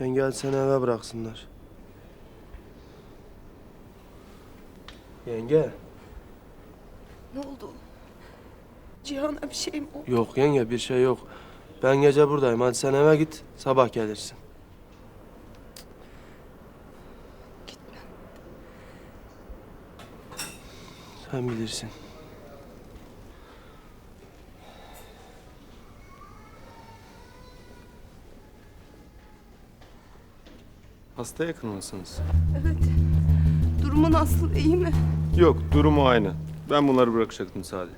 Yenge hadi seni eve bıraksınlar. Yenge. Ne oldu? Cihan'a bir şey mi oldu? Yok yenge bir şey yok. Ben gece buradayım. Hadi sen eve git. Sabah gelirsin. Gitme. Sen bilirsin. Hasta yakın mısınız? Evet. Durumu nasıl? iyi mi? Yok, durumu aynı. Ben bunları bırakacaktım sadece.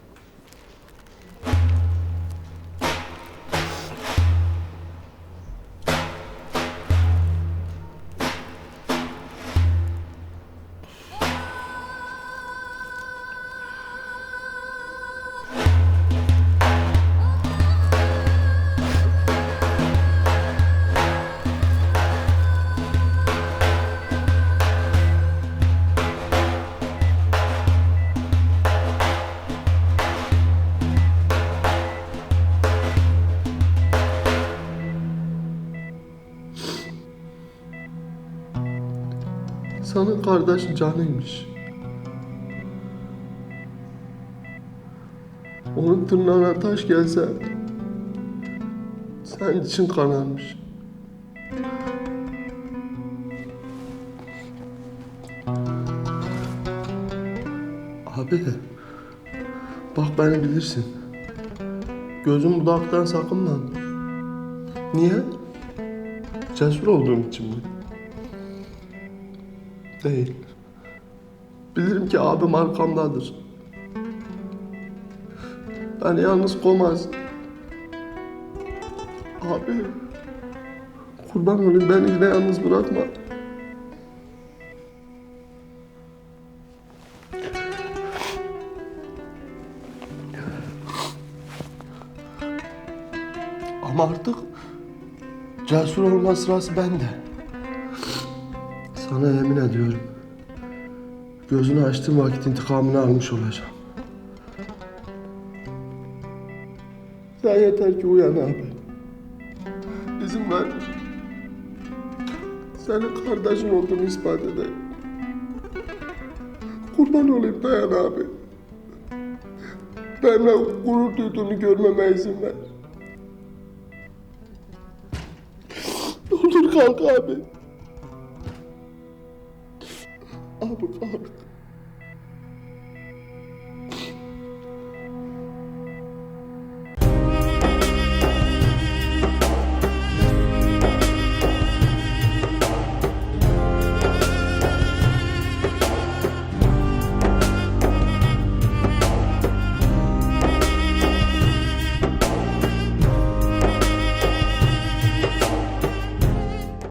Sana kardeş canıymış. Onun tırnağına taş gelse senin için kanarmış. Abi bak beni bilirsin. Gözüm budaktan sakınma. Niye? Cesur olduğum için mi? Değil. Bilirim ki abim arkamdadır. Beni yalnız koymaz. Abi. Kurban olayım beni yine yalnız bırakma. Ama artık cesur olma sırası bende. Sana yemin ediyorum. Gözünü açtığım vakit intikamını almış olacağım. Sen yeter ki uyan abi. İzin ver. Senin kardeşin olduğunu ispat edeyim. Kurban olayım dayan abi. Benimle gurur duyduğunu görmeme izin ver. Olur kalk abi. Abi kalk.